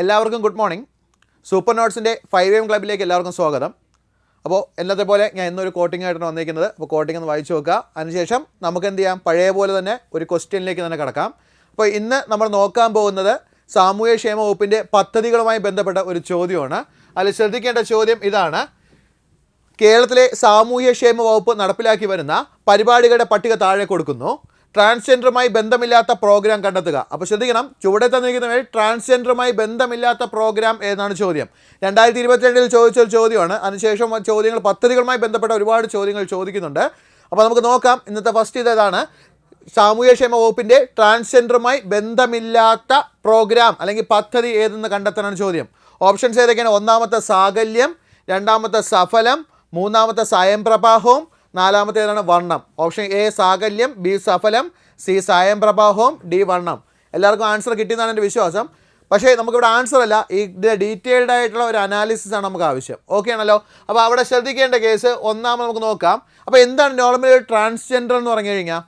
എല്ലാവർക്കും good morning. Super നോട്ട്സിന്റെ five M ക്ലബിലേക്ക് എല്ലാവർക്കും സ്വാഗതം. അപ്പോൾ എന്നത്തെ പോലെ ഞാൻ ഇന്നൊരു കോട്ടിംഗ് ആയിട്ടാണ് വന്നിരിക്കുന്നത്. അപ്പോൾ കോട്ടിംഗ് ഒന്ന് വായിച്ചു നോക്കുക. അതിനുശേഷം നമുക്ക് എന്ത് ചെയ്യാം? പഴയ പോലെ തന്നെ ഒരു ക്വസ്റ്റ്യനിലേക്ക് തന്നെ കിടക്കാം. അപ്പോൾ ഇന്ന് നമ്മൾ നോക്കാൻ പോകുന്നത് സാമൂഹ്യ ക്ഷേമ വകുപ്പിന്റെ പദ്ധതികളുമായി ബന്ധപ്പെട്ട ഒരു ചോദ്യമാണ്. അതിൽ ശ്രദ്ധിക്കേണ്ട ചോദ്യം ഇതാണ്. കേരളത്തിലെ സാമൂഹ്യക്ഷേമ വകുപ്പ് നടപ്പിലാക്കി വരുന്ന പരിപാടികളുടെ പട്ടിക താഴെ കൊടുക്കുന്നു. ട്രാൻസ്ജെൻഡറുമായി ബന്ധമില്ലാത്ത പ്രോഗ്രാം കണ്ടെത്തുക. അപ്പോൾ ശ്രദ്ധിക്കണം ചുവടെ തന്നിരിക്കുന്ന ട്രാൻസ്ജെൻഡറുമായി ബന്ധമില്ലാത്ത പ്രോഗ്രാം എന്നാണ് ചോദ്യം. രണ്ടായിരത്തി ഇരുപത്തിരണ്ടിൽ ചോദിച്ച ഒരു ചോദ്യമാണ്. അതിനുശേഷം ചോദ്യങ്ങൾ പദ്ധതികളുമായി ബന്ധപ്പെട്ട ഒരുപാട് ചോദ്യങ്ങൾ ചോദിക്കുന്നുണ്ട്. അപ്പോൾ നമുക്ക് നോക്കാം ഇന്നത്തെ ഫസ്റ്റ് ഇതാണ് സാമൂഹ്യക്ഷേമ വകുപ്പിന്റെ ട്രാൻസ്ജെൻഡറുമായി ബന്ധമില്ലാത്ത പ്രോഗ്രാം അല്ലെങ്കിൽ പദ്ധതി ഏതെന്ന് കണ്ടെത്താനാണ് ചോദ്യം. ഓപ്ഷൻസ് ഏതൊക്കെയാണ്? ഒന്നാമത്തെ സാകല്യം രണ്ടാമത്തെ സഫലം മൂന്നാമത്തെ സ്വയംപ്രഭാഹവും നാലാമത്തെ ഏതാണ് വർണം ഓപ്ഷൻ എ സാകല്യം ബി സഫലം സി സായം പ്രഭാവം ഡി വർണം എല്ലാവർക്കും ആൻസർ കിട്ടിയെന്നാണ് എന്റെ വിശ്വാസം. പക്ഷേ നമുക്കിവിടെ ആൻസർ അല്ല ഇതിന്റെ ഡീറ്റെയിൽഡ് ആയിട്ടുള്ള ഒരു അനാലിസിസ് ആണ് നമുക്ക് ആവശ്യം. ഓക്കെ ആണല്ലോ? അപ്പോൾ അവിടെ ശ്രദ്ധിക്കേണ്ട കേസ് ഒന്നാമത് നമുക്ക് നോക്കാം. അപ്പോൾ എന്താണ് നോർമലി ട്രാൻസ്ജെൻഡർ എന്ന് പറഞ്ഞു കഴിഞ്ഞാൽ?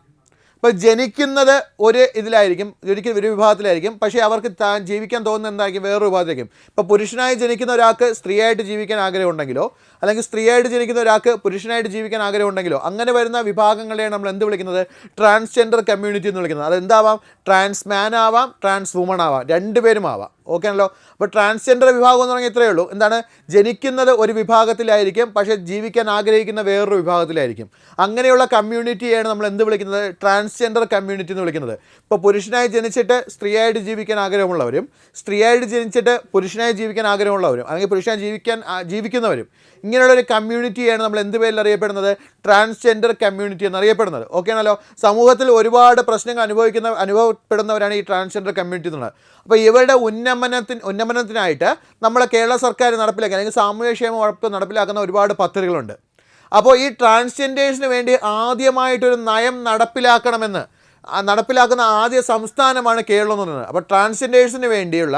ഇപ്പോൾ ജനിക്കുന്നത് ഒരു ഇതിലായിരിക്കും ജനിക്കുന്ന ഒരു വിഭാഗത്തിലായിരിക്കും. പക്ഷേ അവർക്ക് താൻ ജീവിക്കാൻ തോന്നുന്ന എന്തായിരിക്കും? വേറൊരു വിഭാഗത്തിലായിരിക്കും. ഇപ്പോൾ പുരുഷനായി ജനിക്കുന്ന ഒരാൾക്ക് സ്ത്രീയായിട്ട് ജീവിക്കാൻ ആഗ്രഹം ഉണ്ടെങ്കിലോ അല്ലെങ്കിൽ സ്ത്രീയായിട്ട് ജനിക്കുന്ന ഒരാൾക്ക് പുരുഷനായിട്ട് ജീവിക്കാൻ ആഗ്രഹം ഉണ്ടെങ്കിലോ അങ്ങനെ വരുന്ന വിഭാഗങ്ങളെയാണ് നമ്മൾ എന്ത് വിളിക്കുന്നത്? ട്രാൻസ്ജെൻഡർ കമ്മ്യൂണിറ്റി എന്ന് വിളിക്കുന്നത്. അത് എന്താവാം ട്രാൻസ് മാൻ ആവാം ട്രാൻസ് വുമൺ ആവാം. രണ്ടുപേരും ആവാം. ഓക്കെ ആണല്ലോ അപ്പോൾ ട്രാൻസ്ജെൻഡർ വിഭാഗം എന്ന് പറഞ്ഞാൽ ഇത്രയേ ഉള്ളൂ. എന്താണ്? ജനിക്കുന്നത് ഒരു വിഭാഗത്തിലായിരിക്കും പക്ഷേ ജീവിക്കാൻ ആഗ്രഹിക്കുന്ന വേറൊരു വിഭാഗത്തിലായിരിക്കും. അങ്ങനെയുള്ള കമ്മ്യൂണിറ്റിയാണ് നമ്മൾ എന്ത് വിളിക്കുന്നത്? ട്രാൻസ്ജെൻഡർ കമ്മ്യൂണിറ്റി എന്ന് വിളിക്കുന്നത്. ഇപ്പോൾ പുരുഷനായി ജനിച്ചിട്ട് സ്ത്രീയായിട്ട് ജീവിക്കാൻ ആഗ്രഹമുള്ളവരും സ്ത്രീയായിട്ട് ജനിച്ചിട്ട് പുരുഷനായി ജീവിക്കാൻ ആഗ്രഹമുള്ളവരും അല്ലെങ്കിൽ പുരുഷനായി ജീവിക്കാൻ ജീവിക്കുന്നവരും ഇങ്ങനെയുള്ള ഒരു കമ്മ്യൂണിറ്റിയാണ് നമ്മൾ എന്ത് പേരിൽ അറിയപ്പെടുന്നത്? ട്രാൻസ്ജെൻഡർ കമ്മ്യൂണിറ്റി എന്ന് അറിയപ്പെടുന്നത് ഓക്കെ ആണല്ലോ സമൂഹത്തിൽ ഒരുപാട് പ്രശ്നങ്ങൾ അനുഭവിക്കുന്ന അനുഭവപ്പെടുന്നവരാണ് ഈ ട്രാൻസ്ജെൻഡർ കമ്മ്യൂണിറ്റി എന്നുള്ളത് അപ്പോൾ ഇവരുടെ ഉന്നമനത്തിന് ഉന്നമനത്തിനായിട്ട് നമ്മളെ കേരള സർക്കാർ നടപ്പിലാക്കുക അല്ലെങ്കിൽ സാമൂഹ്യക്ഷേമ വകുപ്പ് നടപ്പിലാക്കുന്ന ഒരുപാട് പദ്ധതികളുണ്ട്. അപ്പോൾ ഈ ട്രാൻസ്ജെൻഡേഴ്സിന് വേണ്ടി ആദ്യമായിട്ടൊരു നയം നടപ്പിലാക്കണമെന്ന് നടപ്പിലാക്കുന്ന ആദ്യ സംസ്ഥാനമാണ് കേരളം എന്ന് പറയുന്നത്. അപ്പോൾ ട്രാൻസ്ജെൻഡേഴ്സിന് വേണ്ടിയുള്ള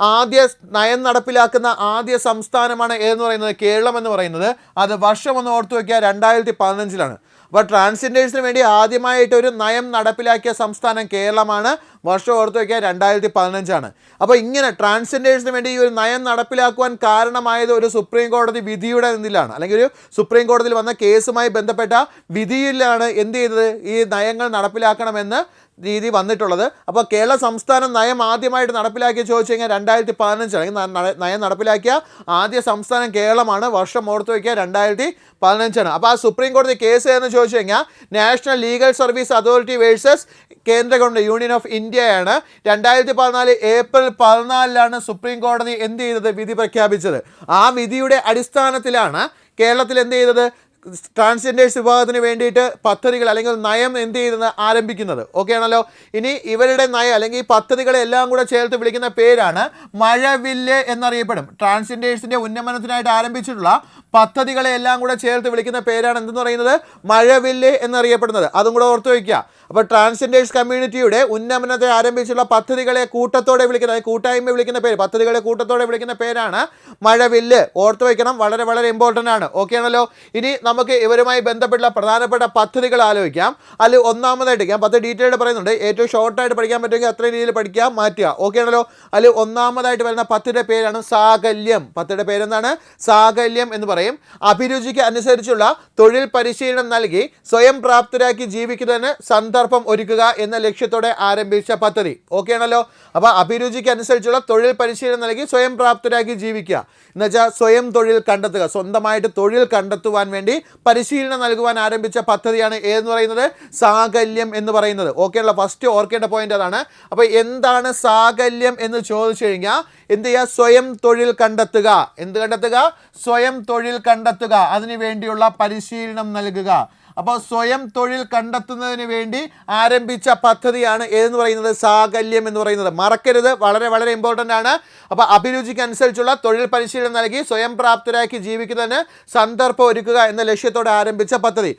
ആദ്യ നയം നടപ്പിലാക്കുന്ന ആദ്യ സംസ്ഥാനമാണ് ഏതെന്ന് പറയുന്നത്? കേരളം എന്ന് പറയുന്നത്. അത് വർഷം ഒന്ന് ഓർത്തു വയ്ക്കുക രണ്ടായിരത്തി പതിനഞ്ചിലാണ് അപ്പോൾ ട്രാൻസ്ജെൻഡേഴ്സിന് വേണ്ടി ആദ്യമായിട്ട് ഒരു നയം നടപ്പിലാക്കിയ സംസ്ഥാനം കേരളമാണ്. വർഷം ഓർത്തു വയ്ക്കുക രണ്ടായിരത്തി പതിനഞ്ചാണ് അപ്പോൾ ഇങ്ങനെ ട്രാൻസ്ജെൻഡേഴ്സിന് വേണ്ടി ഈ ഒരു നയം നടപ്പിലാക്കുവാൻ കാരണമായത് ഒരു സുപ്രീം കോടതി വിധിയുടെ ഇതിലാണ് അല്ലെങ്കിൽ ഒരു സുപ്രീം കോടതിയിൽ വന്ന കേസുമായി ബന്ധപ്പെട്ട വിധിയിലാണ് എന്ത് ചെയ്തത്? ഈ നയങ്ങൾ നടപ്പിലാക്കണമെന്ന് രീതി വന്നിട്ടുള്ളത്. അപ്പോൾ കേരള സംസ്ഥാന നയം ആദ്യമായിട്ട് നടപ്പിലാക്കിയ ചോദിച്ചു കഴിഞ്ഞാൽ രണ്ടായിരത്തി പതിനഞ്ച് അല്ലെങ്കിൽ ന- ന- നയം നടപ്പിലാക്കിയ ആദ്യ സംസ്ഥാനം കേരളമാണ്. വർഷം ഓർത്തു വയ്ക്കുക രണ്ടായിരത്തി പതിനഞ്ചാണ് അപ്പോൾ ആ സുപ്രീം കോടതി കേസ് എന്ന് ചോദിച്ചു കഴിഞ്ഞാൽ national legal service authority versus കേന്ദ്ര ഗവൺമെന്റ് യൂണിയൻ ഓഫ് ഇന്ത്യയാണ്. രണ്ടായിരത്തി പതിനാല് ഏപ്രിൽ പതിനാലിലാണ് സുപ്രീം കോടതി എന്ത് ചെയ്തത്? വിധി പ്രഖ്യാപിച്ചത്. ആ വിധിയുടെ അടിസ്ഥാനത്തിലാണ് കേരളത്തിൽ എന്ത് ചെയ്തത്? ട്രാൻസ്ജെൻഡേഴ്സ് വിഭാഗത്തിന് വേണ്ടിയിട്ട് പദ്ധതികൾ അല്ലെങ്കിൽ നയം എന്ത് ചെയ്യുന്നത് ആരംഭിക്കുന്നത്. ഓക്കെ ആണല്ലോ? ഇനി ഇവരുടെ നയം അല്ലെങ്കിൽ ഈ പദ്ധതികളെ എല്ലാം കൂടെ ചേർത്ത് വിളിക്കുന്ന പേരാണ് മഴവില്ല് എന്നറിയപ്പെടും. ട്രാൻസ്ജെൻഡേഴ്സിന്റെ ഉന്നമനത്തിനായിട്ട് ആരംഭിച്ചിട്ടുള്ള പദ്ധതികളെ എല്ലാം കൂടെ ചേർത്ത് വിളിക്കുന്ന പേരാണ് എന്തെന്ന് പറയുന്നത്? മഴവില്ല് എന്നറിയപ്പെടുന്നത്. അതും കൂടെ ഓർത്ത് വയ്ക്കുക. അപ്പോൾ ട്രാൻസ്ജെൻഡേഴ്സ് കമ്മ്യൂണിറ്റിയുടെ ഉന്നമനത്തെ ആരംഭിച്ചുള്ള പദ്ധതികളെ കൂട്ടത്തോടെ വിളിക്കുന്ന കൂട്ടായ്മ വിളിക്കുന്ന പേര് പദ്ധതികളെ കൂട്ടത്തോടെ വിളിക്കുന്ന പേരാണ് മഴവില്ല്. ഓർത്ത് വയ്ക്കണം. വളരെ വളരെ ഇമ്പോർട്ടന്റ് ആണ്. ഓക്കെ ആണല്ലോ? ഇനി നമുക്ക് ഇവരുമായി ബന്ധപ്പെട്ട പ്രധാനപ്പെട്ട പദ്ധതികൾ ആലോചിക്കാം. അതിൽ ഒന്നാമതായിട്ട് ഞാൻ പത്ത് ഡീറ്റെയിൽഡ് പറയുന്നുണ്ട്. ഏറ്റവും ഷോർട്ടായിട്ട് പഠിക്കാൻ പറ്റുമെങ്കിൽ അത്രയും രീതിയിൽ പഠിക്കാം മാറ്റുക. ഓക്കെ ആണല്ലോ? അതിൽ ഒന്നാമതായിട്ട് വരുന്ന പത്തിന്റെ പേരാണ് സാകല്യം. പത്തിന്റെ പേരെന്താണ്? സാകല്യം എന്ന് പറയും. അഭിരുചിക്ക് അനുസരിച്ചുള്ള തൊഴിൽ പരിശീലനം നൽകി സ്വയം പ്രാപ്തരാക്കി ജീവിക്കുന്നതിന് സന്ദർഭം ഒരുക്കുക എന്ന ലക്ഷ്യത്തോടെ ആരംഭിച്ച പദ്ധതി. ഓക്കെ ആണല്ലോ? അപ്പോൾ അഭിരുചിക്ക് അനുസരിച്ചുള്ള തൊഴിൽ പരിശീലനം നൽകി സ്വയം പ്രാപ്തരാക്കി ജീവിക്കുക. എന്നുവെച്ചാൽ സ്വയം തൊഴിൽ കണ്ടെത്തുക. സ്വന്തമായിട്ട് തൊഴിൽ കണ്ടെത്തുവാൻ വേണ്ടി പരിശീലനം നൽകുവാൻ ആരംഭിച്ച പദ്ധതിയാണ് ഏതെന്ന് പറയുന്നത്? സാകല്യം എന്ന് പറയുന്നത്. ഓക്കെയുള്ള ഫസ്റ്റ് ഓർക്കേണ്ട പോയിന്റ് അതാണ്. അപ്പോൾ എന്താണ് സാകല്യം എന്ന് ചോദിച്ചു കഴിഞ്ഞാൽ എന്ത് ചെയ്യുക സ്വയം തൊഴിൽ കണ്ടെത്തുക. എന്ത് കണ്ടെത്തുക? സ്വയം തൊഴിൽ കണ്ടെത്തുക. അതിനു വേണ്ടിയുള്ള പരിശീലനം നൽകുക. അപ്പോൾ സ്വയം തൊഴിൽ കണ്ടെത്തുന്നതിന് വേണ്ടി ആരംഭിച്ച പദ്ധതിയാണ് ഏതെന്ന് പറയുന്നത്? സാകല്യം എന്ന് പറയുന്നത്. മറക്കരുത്. വളരെ വളരെ ഇമ്പോർട്ടന്റ് ആണ്. അപ്പോൾ അഭിരുചിക്ക് അനുസരിച്ചുള്ള തൊഴിൽ പരിശീലനം നൽകി സ്വയം പ്രാപ്തരാക്കി ജീവിക്കുന്നതിന് സന്ദർഭം ഒരുക്കുക എന്ന ലക്ഷ്യത്തോടെ ആരംഭിച്ച പദ്ധതി.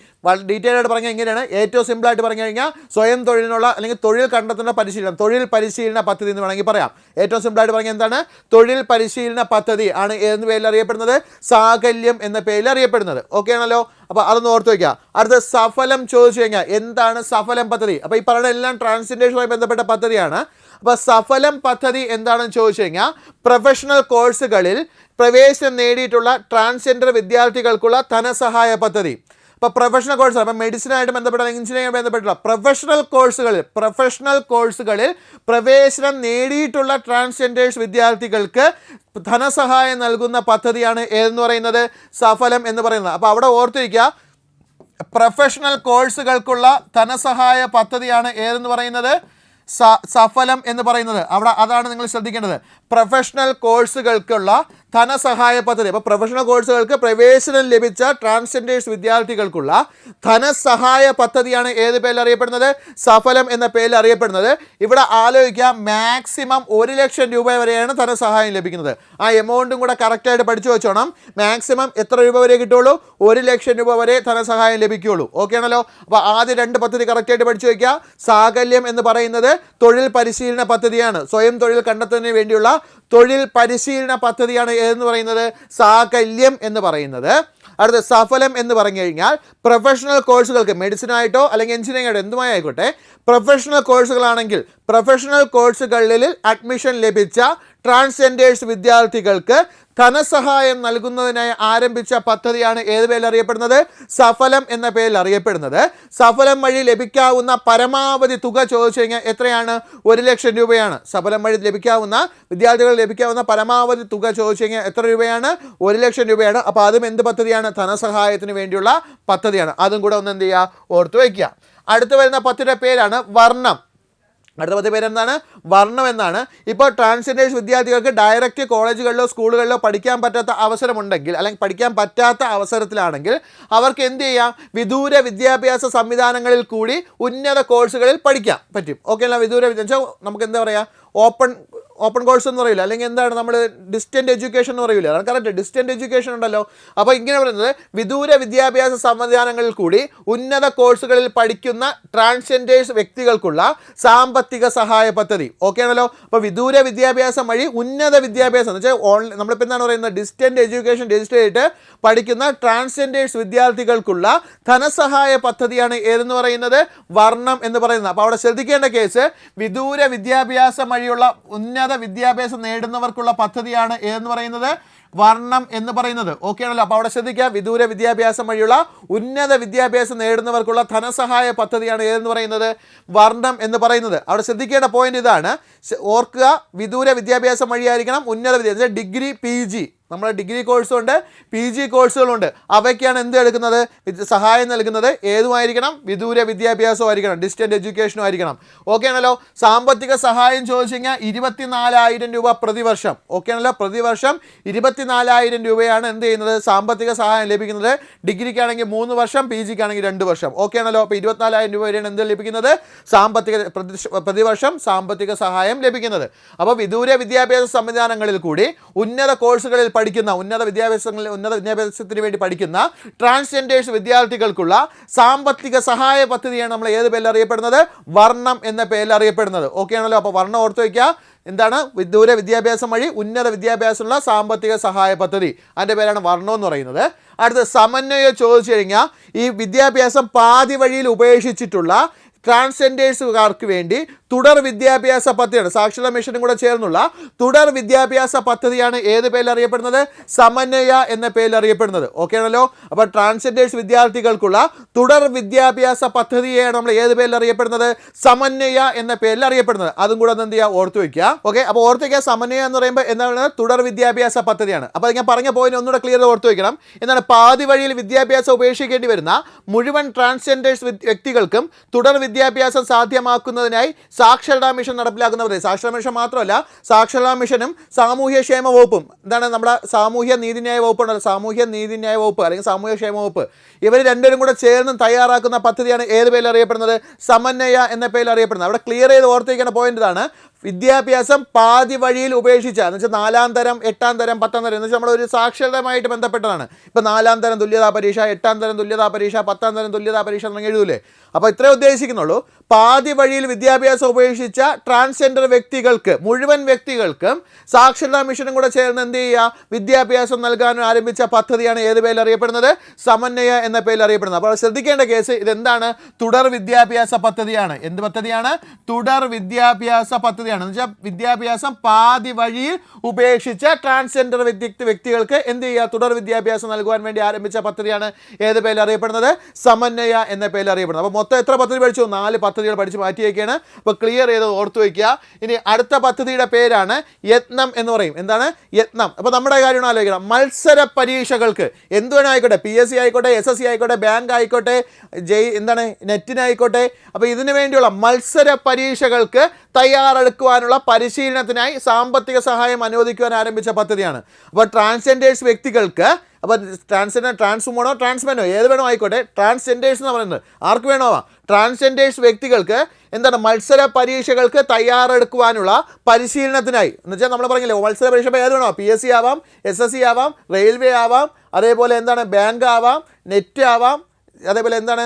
ഡീറ്റെയിൽ ആയിട്ട് പറഞ്ഞാൽ ഇങ്ങനെയാണ്. ഏറ്റവും സിമ്പിളായിട്ട് പറഞ്ഞു കഴിഞ്ഞാൽ സ്വയം തൊഴിലിനുള്ള അല്ലെങ്കിൽ തൊഴിൽ കണ്ടെത്തുന്ന പരിശീലനം തൊഴിൽ പരിശീലന പദ്ധതി എന്ന് വേണമെങ്കിൽ പറയാം. ഏറ്റവും സിമ്പിളായിട്ട് പറഞ്ഞാൽ എന്താണ്? തൊഴിൽ പരിശീലന പദ്ധതി ആണ് എന്ന പേരിൽ അറിയപ്പെടുന്നത്? സാകല്യം എന്ന പേരിൽ അറിയപ്പെടുന്നത്. ഓക്കെ ആണല്ലോ? അപ്പോൾ അതൊന്ന് ഓർത്ത് വയ്ക്കുക അടുത്ത സഫലം ചോദിച്ചു കഴിഞ്ഞാൽ എന്താണ് സഫലം പദ്ധതി? അപ്പോൾ ഈ പറയുന്ന എല്ലാം ട്രാൻസ്ജെൻഡേഷനുമായി ബന്ധപ്പെട്ട പദ്ധതിയാണ്. അപ്പോൾ സഫലം പദ്ധതി എന്താണെന്ന് ചോദിച്ചു കഴിഞ്ഞാൽ പ്രൊഫഷണൽ കോഴ്സുകളിൽ പ്രവേശനം നേടിയിട്ടുള്ള ട്രാൻസ്ജെൻഡർ വിദ്യാർത്ഥികൾക്കുള്ള ധനസഹായ പദ്ധതി. ഇപ്പോൾ പ്രൊഫഷണൽ കോഴ്സുകൾ അപ്പോൾ മെഡിസിനായിട്ട് ബന്ധപ്പെട്ട എഞ്ചിനീയറിംഗ് ബന്ധപ്പെട്ടുള്ള പ്രൊഫഷണൽ കോഴ്സുകളിൽ പ്രൊഫഷണൽ കോഴ്സുകളിൽ പ്രവേശനം നേടിയിട്ടുള്ള ട്രാൻസ്ജെൻഡേഴ്സ് വിദ്യാർത്ഥികൾക്ക് ധനസഹായം നൽകുന്ന പദ്ധതിയാണ് ഏതെന്ന് പറയുന്നത്? സഫലം എന്ന് പറയുന്നത്. അപ്പോൾ അവിടെ ഓർത്തിരിക്കുക പ്രൊഫഷണൽ കോഴ്സുകൾക്കുള്ള ധനസഹായ പദ്ധതിയാണ് ഏതെന്ന് പറയുന്നത്? സഫലം എന്ന് പറയുന്നത്. അവിടെ അതാണ് നിങ്ങൾ ശ്രദ്ധിക്കേണ്ടത്. പ്രൊഫഷണൽ കോഴ്സുകൾക്കുള്ള ധനസഹായ പദ്ധതി. അപ്പോൾ പ്രൊഫഷണൽ കോഴ്സുകൾക്ക് പ്രവേശനം ലഭിച്ച ട്രാൻസ്ജെൻഡേഴ്സ് വിദ്യാർത്ഥികൾക്കുള്ള ധനസഹായ പദ്ധതിയാണ് ഏത് പേരിൽ അറിയപ്പെടുന്നത്? സഫലം എന്ന പേരിൽ അറിയപ്പെടുന്നത്. ഇവിടെ ആലോചിക്കുക മാക്സിമം ഒരു ലക്ഷം രൂപ വരെയാണ് ധനസഹായം ലഭിക്കുന്നത്. ആ എമൗണ്ടും കൂടെ കറക്റ്റായിട്ട് പഠിച്ചു വെച്ചോണം. മാക്സിമം എത്ര രൂപ വരെ കിട്ടുള്ളൂ? ഒരു ലക്ഷം രൂപ വരെ ധനസഹായം ലഭിക്കുകയുള്ളൂ. ഓക്കെ ആണല്ലോ? അപ്പോൾ ആദ്യ രണ്ട് പദ്ധതി കറക്റ്റായിട്ട് പഠിച്ചു വയ്ക്കുക സാകല്യം എന്ന് പറയുന്നത് തൊഴിൽ പരിശീലന പദ്ധതിയാണ്. സ്വയം തൊഴിൽ കണ്ടെത്തുന്നതിന് വേണ്ടിയുള്ള തൊഴിൽ പരിശീലന പദ്ധതിയാണ് ഏതെന്ന് പറയുന്നത്? സാകല്യം എന്ന് പറയുന്നത്. അടുത്ത സഫലം എന്ന് പറഞ്ഞു കഴിഞ്ഞാൽ പ്രൊഫഷണൽ കോഴ്സുകൾക്ക് മെഡിസിൻ ആയിട്ടോ അല്ലെങ്കിൽ എഞ്ചിനീയറിംഗ് ആയിട്ടോ എന്തുമായി ആയിക്കോട്ടെ? പ്രൊഫഷണൽ കോഴ്സുകളാണെങ്കിൽ പ്രൊഫഷണൽ കോഴ്സുകളിൽ അഡ്മിഷൻ ലഭിച്ച ട്രാൻസ്ജെൻഡേഴ്സ് വിദ്യാർത്ഥികൾക്ക് ധനസഹായം നൽകുന്നതിനായി ആരംഭിച്ച പദ്ധതിയാണ് ഏത് പേരിൽ അറിയപ്പെടുന്നത്? സഫലം എന്ന പേരിൽ അറിയപ്പെടുന്നത്. സഫലം വഴി ലഭിക്കാവുന്ന പരമാവധി തുക ചോദിച്ചു കഴിഞ്ഞാൽ എത്രയാണ്? ഒരു ലക്ഷം രൂപയാണ്. സഫലം വഴി ലഭിക്കാവുന്ന വിദ്യാർത്ഥികൾ ലഭിക്കാവുന്ന പരമാവധി തുക ചോദിച്ചു കഴിഞ്ഞാൽ എത്ര രൂപയാണ്? ഒരു ലക്ഷം രൂപയാണ്. അപ്പോൾ അതും എന്ത് പദ്ധതിയാണ്? ധനസഹായത്തിന് വേണ്ടിയുള്ള പദ്ധതിയാണ്. അതും കൂടെ ഒന്ന് എന്ത് ചെയ്യുക? ഓർത്ത് വയ്ക്കുക. അടുത്ത് വരുന്ന പദ്ധതിയുടെ പേരാണ് വർണം. അടുത്ത പത്ത് പേരെന്താണ്? വർണം എന്നാണ്. ഇപ്പോൾ ട്രാൻസ്ജെൻഡേഴ്സ് വിദ്യാർത്ഥികൾക്ക് ഡയറക്റ്റ് കോളേജുകളിലോ സ്കൂളുകളിലോ പഠിക്കാൻ പറ്റാത്ത അവസരമുണ്ടെങ്കിൽ അല്ലെങ്കിൽ പഠിക്കാൻ പറ്റാത്ത അവസരത്തിലാണെങ്കിൽ അവർക്ക് എന്ത് ചെയ്യാം? വിദൂര വിദ്യാഭ്യാസ സംവിധാനങ്ങളിൽ കൂടി ഉന്നത കോഴ്സുകളിൽ പഠിക്കാം. പറ്റും. ഓക്കെ അല്ല? വിദൂര വിദ്യാഭ്യാസം. നമുക്ക് എന്താ പറയുക ഓപ്പൺ ഓപ്പൺ കോഴ്സ് എന്ന് പറയില്ല. അല്ലെങ്കിൽ എന്താണ് നമ്മൾ ഡിസ്റ്റന്റ് എഡ്യൂക്കേഷൻ എന്ന് പറയില്ല. അതാണ് കറക്റ്റ് ഡിസ്റ്റന്റ് എഡ്യൂക്കേഷൻ ഉണ്ടല്ലോ. അപ്പോൾ ഇങ്ങനെ പറയുന്നത് വിദൂര വിദ്യാഭ്യാസ സംവിധാനങ്ങളിൽ കൂടി ഉന്നത കോഴ്സുകളിൽ പഠിക്കുന്ന ട്രാൻസ്ജെൻഡേഴ്സ് വ്യക്തികൾക്കുള്ള സാമ്പത്തിക സഹായ പദ്ധതി. ഓക്കെ ആണല്ലോ? അപ്പോൾ വിദൂര വിദ്യാഭ്യാസം വഴി ഉന്നത വിദ്യാഭ്യാസം. എന്ന് വെച്ചാൽ ഓൺ നമ്മളിപ്പോൾ എന്താണ് പറയുന്നത്? ഡിസ്റ്റന്റ് എഡ്യൂക്കേഷൻ രജിസ്റ്റർ ചെയ്തിട്ട് പഠിക്കുന്ന ട്രാൻസ്ജെൻഡേഴ്സ് വിദ്യാർത്ഥികൾക്കുള്ള ധനസഹായ പദ്ധതിയാണ് ഏതെന്ന് പറയുന്നത്? വർണം എന്ന് പറയുന്നത്. അപ്പോൾ അവിടെ ശ്രദ്ധിക്കേണ്ട കേസ് വിദൂര വിദ്യാഭ്യാസം വഴിയുള്ള ഉന്നത വിദ്യാഭ്യാസം നേടുന്നവർക്കുള്ള പദ്ധതിയാണ് ഏതെന്ന് പറയുന്നത്? വർണം എന്ന് പറയുന്നത്. ഓക്കെ ആണല്ലോ. അപ്പോൾ അവിടെ ശ്രദ്ധിക്കുക. വിദൂര വിദ്യാഭ്യാസം വഴിയുള്ള ഉന്നത വിദ്യാഭ്യാസം നേടുന്നവർക്കുള്ള ധനസഹായ പദ്ധതിയാണ് ഏതെന്ന് പറയുന്നത്? വർണം എന്ന് പറയുന്നത്. അവിടെ ശ്രദ്ധിക്കേണ്ട പോയിന്റ് ഇതാണ്. ഓർക്കുക വിദൂര വിദ്യാഭ്യാസം വഴിയായിരിക്കണം ഉന്നത വിദ്യാഭ്യാസം ഡിഗ്രി പി ജി നമ്മുടെ ഡിഗ്രി കോഴ്സുണ്ട് പി ജി കോഴ്സുകളുണ്ട് അവയ്ക്കാണ് എന്ത് എടുക്കുന്നത്? സഹായം നൽകുന്നത്. ഏതുമായിരിക്കണം? വിദൂര വിദ്യാഭ്യാസമായിരിക്കണം ഡിസ്റ്റന്റ് എഡ്യൂക്കേഷനും ആയിരിക്കണം. ഓക്കെ ആണല്ലോ. സാമ്പത്തിക സഹായം ചോദിച്ചു കഴിഞ്ഞാൽ ഇരുപത്തിനാലായിരം രൂപ പ്രതിവർഷം. ഓക്കെ ആണല്ലോ. പ്രതിവർഷം ഇരുപത്തിനാലായിരം രൂപയാണ് എന്ത് ചെയ്യുന്നത്? സാമ്പത്തിക സഹായം ലഭിക്കുന്നത്. ഡിഗ്രിക്കാണെങ്കിൽ മൂന്ന് വർഷം പി ജിക്കാണെങ്കിൽ രണ്ട് വർഷം. ഓക്കെ ആണല്ലോ? അപ്പോൾ ഇരുപത്തിനാലായിരം രൂപ വരെയാണ് എന്ത് ലഭിക്കുന്നത്? സാമ്പത്തിക പ്രതിവർഷം സാമ്പത്തിക സഹായം ലഭിക്കുന്നത്. അപ്പോൾ വിദൂര വിദ്യാഭ്യാസ സംവിധാനങ്ങളിൽ കൂടി ഉന്നത കോഴ്സുകളിൽ പഠിക്കുന്ന ഉന്നത വിദ്യാഭ്യാസങ്ങളിൽ ഉന്നത വിദ്യാഭ്യാസത്തിന് വേണ്ടി പഠിക്കുന്ന ട്രാൻസ്ജെൻഡേഴ്സ് വിദ്യാർത്ഥികൾക്കുള്ള സാമ്പത്തിക സഹായ പദ്ധതിയാണ് നമ്മൾ ഏത് പേരിൽ അറിയപ്പെടുന്നത്? വർണം എന്ന പേരിൽ അറിയപ്പെടുന്നത്. ഓക്കെ ആണല്ലോ? അപ്പോൾ വർണം ഓർത്ത് വയ്ക്കുക എന്താണ്? വിദൂര വിദ്യാഭ്യാസം വഴി ഉന്നത വിദ്യാഭ്യാസമുള്ള സാമ്പത്തിക സഹായ പദ്ധതി. അതിന്റെ പേരാണ് വർണം എന്ന് പറയുന്നത്. അടുത്ത സമന്വയ ചോദിച്ചു കഴിഞ്ഞാൽ ഈ വിദ്യാഭ്യാസം പാതി വഴിയിൽ ഉപേക്ഷിച്ചിട്ടുള്ള ട്രാൻസ്ജെൻഡേഴ്സുകാർക്ക് വേണ്ടി തുടർ വിദ്യാഭ്യാസ പദ്ധതിയാണ്. സാക്ഷരതാ മിഷനും കൂടെ ചേർന്നുള്ള തുടർ വിദ്യാഭ്യാസ പദ്ധതിയാണ് ഏത് പേരിൽ അറിയപ്പെടുന്നത്? സമന്വയ എന്ന പേരിൽ അറിയപ്പെടുന്നത്. ഓക്കെ ആണല്ലോ? അപ്പോൾ ട്രാൻസ്ജെൻഡേഴ്സ് വിദ്യാർത്ഥികൾക്കുള്ള തുടർ വിദ്യാഭ്യാസ പദ്ധതിയാണ് നമ്മൾ ഏത് പേരിൽ അറിയപ്പെടുന്നത്? സമന്വയ എന്ന പേരിൽ അറിയപ്പെടുന്നത്. അതും കൂടെ എന്ത് ചെയ്യുക ഓർത്തു വയ്ക്കുക ഓക്കെ അപ്പോൾ ഓർത്തു വയ്ക്കുക സമന്വയ എന്ന് പറയുമ്പോൾ എന്താണ്? തുടർ വിദ്യാഭ്യാസ പദ്ധതിയാണ്. അപ്പോൾ ഞാൻ പറഞ്ഞ പോയിന്റ് ഒന്നുകൂടെ ക്ലിയർ ഓർത്തു വയ്ക്കണം എന്താണ്? പാതി വഴിയിൽ വിദ്യാഭ്യാസം ഉപേക്ഷിക്കേണ്ടി വരുന്ന മുഴുവൻ ട്രാൻസ്ജെൻഡേഴ്സ് വ്യക്തികൾക്കും തുടർ വിദ്യാഭ്യാസം സാധ്യമാക്കുന്നതിനായി സാക്ഷരതാ മിഷൻ നടപ്പിലാക്കുന്നവർ സാക്ഷരതാ മിഷൻ മാത്രമല്ല സാക്ഷരതാ മിഷനും സാമൂഹ്യ ക്ഷേമ വകുപ്പും. എന്താണ് നമ്മുടെ സാമൂഹ്യ നീതിന്യായ വകുപ്പ് ഉണ്ടല്ലോ. സാമൂഹ്യ നീതിന്യായ വകുപ്പ് അല്ലെങ്കിൽ സാമൂഹ്യ ക്ഷേമ വകുപ്പ്. ഇവർ രണ്ടുപേരും കൂടെ ചേർന്ന് തയ്യാറാക്കുന്ന പദ്ധതിയാണ് ഏത് പേരിൽ അറിയപ്പെടുന്നത്? സമന്വയ എന്ന പേരിൽ അറിയപ്പെടുന്നത്. അവിടെ ക്ലിയർ ചെയ്ത് ഓർത്തിരിക്കുന്ന പോയിന്റ് ഇതാണ്. വിദ്യാഭ്യാസം പാതി വഴിയിൽ ഉപേക്ഷിച്ച. എന്ന് വെച്ചാൽ നാലാം തരം എട്ടാം തരം പത്താം തരം. എന്ന് വെച്ചാൽ നമ്മളൊരു സാക്ഷരതമായിട്ട് ബന്ധപ്പെട്ടതാണ്. ഇപ്പോൾ നാലാം തരം തുല്യതാ പരീക്ഷ എട്ടാം തരം തുല്യതാ പരീക്ഷ പത്താം തരം തുല്യതാ പരീക്ഷ എന്നൊക്കെ എഴുതൂലേ? അപ്പോൾ ഇത്രേ ഉദ്ദേശിക്കുന്നുള്ളൂ. പാതി വഴിയിൽ വിദ്യാഭ്യാസം ഉപേക്ഷിച്ച ട്രാൻസ്ജെൻഡർ വ്യക്തികൾക്ക് മുഴുവൻ വ്യക്തികൾക്കും സാക്ഷരതാ മിഷനും കൂടെ ചേർന്ന് എന്ത് ചെയ്യുക വിദ്യാഭ്യാസം നൽകാൻ ആരംഭിച്ച പദ്ധതിയാണ് ഏത് പേരിൽ അറിയപ്പെടുന്നത്? സമന്വയ എന്ന പേരിൽ അറിയപ്പെടുന്നത്. അപ്പോൾ ശ്രദ്ധിക്കേണ്ട കേസ് ഇതെന്താണ്? തുടർ വിദ്യാഭ്യാസ പദ്ധതിയാണ്. എന്ത് പദ്ധതിയാണ്? തുടർ വിദ്യാഭ്യാസ പദ്ധതി പദ്ധതിയാണ് എന്ന് വെച്ചാൽ വിദ്യാഭ്യാസം പാതി വഴിയിൽ ഉപേക്ഷിച്ച ട്രാൻസ്ജെൻഡർ വ്യക്തി വ്യക്തികൾക്ക് എന്ത് ചെയ്യുക? തുടർ വിദ്യാഭ്യാസം നൽകുവാൻ വേണ്ടി ആരംഭിച്ച പദ്ധതിയാണ് ഏത് പേരിൽ അറിയപ്പെടുന്നത്? സമന്വയ എന്ന പേരിൽ അറിയപ്പെടുന്നത്. അപ്പോൾ മൊത്തം എത്ര പദ്ധതി പഠിച്ചു? നാല് പദ്ധതികൾ പഠിച്ച് മാറ്റിയേക്കാണ്. അപ്പോൾ ക്ലിയർ ചെയ്ത് ഓർത്തു വയ്ക്കുക ഇനി അടുത്ത പദ്ധതിയുടെ പേരാണ് യത്നം എന്ന് പറയും. എന്താണ്? യത്നം. അപ്പോൾ നമ്മുടെ കാര്യം ആലോചിക്കണം. മത്സര പരീക്ഷകൾക്ക് എന്ത് വേണമായിക്കോട്ടെ പി എസ് സി ആയിക്കോട്ടെ എസ് എസ് സി ആയിക്കോട്ടെ ബാങ്ക് ആയിക്കോട്ടെ ജയ് എന്താണ്? നെറ്റിനായിക്കോട്ടെ അപ്പോൾ ഇതിനു വേണ്ടിയുള്ള മത്സര പരീക്ഷകൾക്ക് തയ്യാറെടുക്കുവാനുള്ള പരിശീലനത്തിനായി സാമ്പത്തിക സഹായം അനുവദിക്കുവാൻ ആരംഭിച്ച പദ്ധതിയാണ്. അപ്പോൾ ട്രാൻസ്ജെൻഡേഴ്സ് വ്യക്തികൾക്ക് അപ്പോൾ ട്രാൻസ്ജെൻഡർ ട്രാൻസ്വുമണോ ട്രാൻസ്മെനോ ഏത് വേണോ ആയിക്കോട്ടെ ട്രാൻസ്ജെൻഡേഴ്സ് എന്ന് പറയുന്നത്. ആർക്ക് വേണോ ട്രാൻസ്ജെൻഡേഴ്സ് വ്യക്തികൾക്ക് എന്താണ് മത്സര പരീക്ഷകൾക്ക് തയ്യാറെടുക്കുവാനുള്ള പരിശീലനത്തിനായി. എന്ന് വെച്ചാൽ നമ്മൾ പറഞ്ഞില്ലേ മത്സര പരീക്ഷ ഏത് വേണോ? പി എസ് സി ആവാം എസ് എസ് സി ആവാം റെയിൽവേ ആവാം അതേപോലെ എന്താണ് ബാങ്ക് ആവാം നെറ്റ് ആവാം അതേപോലെ എന്താണ്?